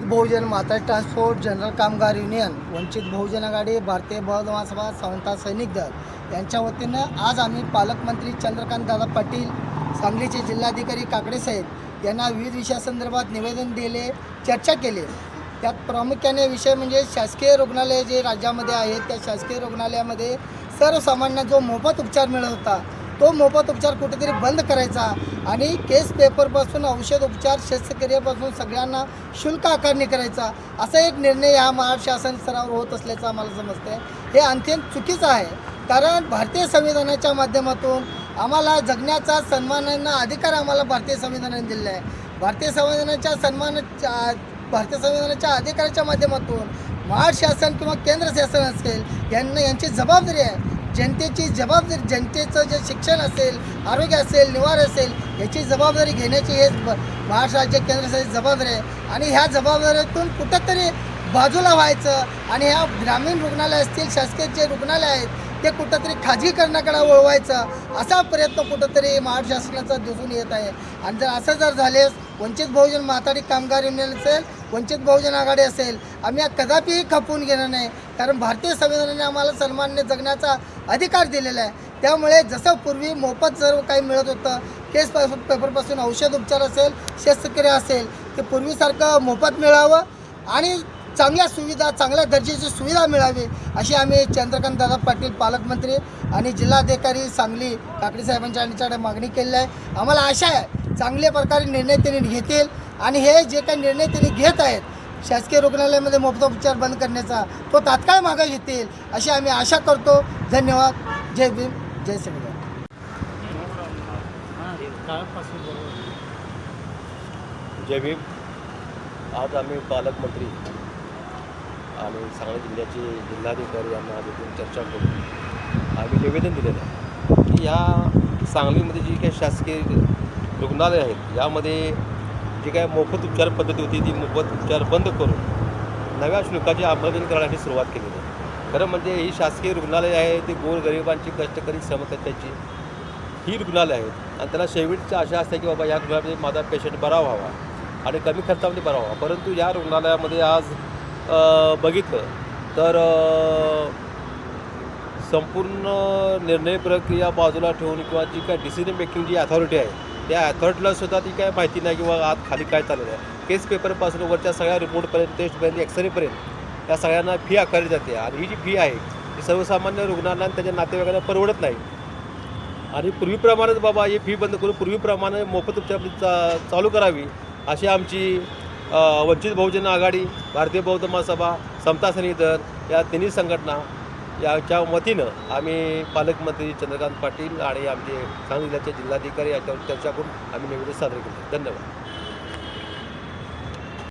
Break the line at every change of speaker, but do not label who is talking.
Bahujan Mata transport general Kamgar union Vanchit Bahujan Aghadi Bharatiya Bahujan Mahasabha समता सैनिक दल यांच्या वतीनं आज आम्ही पालकमंत्री चंद्रकांत दादा पाटील सांगलीचे जिल्हाधिकारी काकडे साहेब यांना विविध विषयासंदर्भात निवेदन दिले चर्चा केली. त्यात प्रामुख्याने विषय म्हणजे शासकीय रुग्णालय जे राज्यामध्ये आहेत त्या शासकीय रुग्णालयामध्ये सर्वसामान्य जो मोफत उपचार मिळत होता तो मोफत उपचार कुठेतरी बंद करायचा आणि केस पेपरपासून औषध उपचार शस्त्रक्रियेपासून सगळ्यांना शुल्क आकारणी करायचा असा एक निर्णय या महाराष्ट्र शासन स्तरावर होत असल्याचं आम्हाला समजतं हे अत्यंत चुकीचं आहे कारण भारतीय संविधानाच्या माध्यमातून आम्हाला जगण्याचा सन्मानानं अधिकार आम्हाला भारतीय संविधानाने दिलेला आहे. भारतीय संविधानाच्या सन्मानाच्या भारतीय संविधानाच्या अधिकाराच्या माध्यमातून महाराष्ट्र शासन किंवा केंद्र शासन असेल यांना यांची जबाबदारी आहे. जनतेची जबाबदारी जनतेचं जे शिक्षण असेल आरोग्य असेल निवार असेल याची जबाबदारी घेण्याची हे ब- महाराष्ट्र राज्य केंद्र सरकारची जबाबदारी आहे. आणि ह्या जबाबदारीतून कुठंतरी बाजूला व्हायचं आणि ह्या ग्रामीण रुग्णालय असतील शासकीय जे रुग्णालय आहेत ते कुठंतरी खाजगीकरणाकडे वळवायचं असा प्रयत्न कुठंतरी महाराष्ट्र शासनाचा दिसून येत आहे. आणि जर असं जर झालेस वंचित बहुजन माथाडी कामगार युनियन असेल वंचित बहुजन आघाडी असेल आम्ही कदापिही खपवून घेणार नाही. कारण भारतीय संविधानाने आम्हाला सन्मानने जगण्याचा अधिकार दिलेला आहे. त्यामुळे जसं पूर्वी मोफत सर्व काही मिळत होतं केस पेपरपासून औषध उपचार असेल शस्त्रक्रिया असेल ते पूर्वीसारखं मोफत मिळावं आणि चांगल्या सुविधा चांगल्या दर्जाची सुविधा मिळावी अशी आम्ही चंद्रकांत दादा पाटील पालकमंत्री आणि जिल्हाधिकारी सांगली काकडे साहेबांच्या यांच्याकडे मागणी केलेली आहे. आम्हाला आशा आहे चांगल्या प्रकारे निर्णय त्यांनी घेतील आणि हे जे काही निर्णय त्यांनी घेत आहेत शासकीय रुग्णालयामध्ये मोफत उपचार बंद करण्याचा तो तात्काळ मागं घेतील अशी आम्ही आशा करतो. धन्यवाद. जय भीम जय श्रीराम.
जय भीम. आज आम्ही पालकमंत्री आणि सांगली जिल्ह्याचे जिल्हाधिकारी यांना भेटून चर्चा करून आम्ही निवेदन दिलेलं आहे की या सांगलीमध्ये जी काही शासकीय रुग्णालय आहेत यामध्ये जी काय मोफत उपचार पद्धती होती ती मोफत उपचार बंद करून नव्या शुल्काची अंमलबजावणी करण्याची सुरुवात केलेली आहे. खरं म्हणजे ही शासकीय रुग्णालय आहे ती गोरगरिबांची कष्टकरी श्रमकर्त्याची ही रुग्णालय आहेत आणि त्याला शेवटची आशा असते की बाबा या रुग्णालयामध्ये माझा पेशंट बरा व्हावा आणि कमी खर्चामध्ये बरा व्हावा. परंतु या रुग्णालयामध्ये आज बघितलं तर संपूर्ण निर्णय प्रक्रिया बाजूला ठेवून किंवा जी काय डिसिजन मेकिंग जी अथॉरिटी आहे त्या अथॉरिटीला सुद्धा ती काय माहिती नाही किंवा आत खाली काय चालू आहे. केस पेपरपासून वरच्या सगळ्या रिपोर्टपर्यंत टेस्टपर्यंत एक्सरेपर्यंत या सगळ्यांना फी आकारली जाते. आणि ही जी फी आहे ती सर्वसामान्य रुग्णांना आणि त्याच्या नातेवाईकांना परवडत नाही. आणि पूर्वीप्रमाणेच बाबा ही फी बंद करून पूर्वीप्रमाणे मोफत उपचार चा चालू करावी अशी आमची वंचित बहुजन आघाडी भारतीय बौद्ध महासभा समता सैनिक दल या तिन्ही संघटना याच्या वतीनं आम्ही पालकमंत्री चंद्रकांत पाटील आणि आमचे सांगली जिल्ह्याचे जिल्हाधिकारी याच्यावर चर्चा करून आम्ही निवेदन सादर केले. धन्यवाद.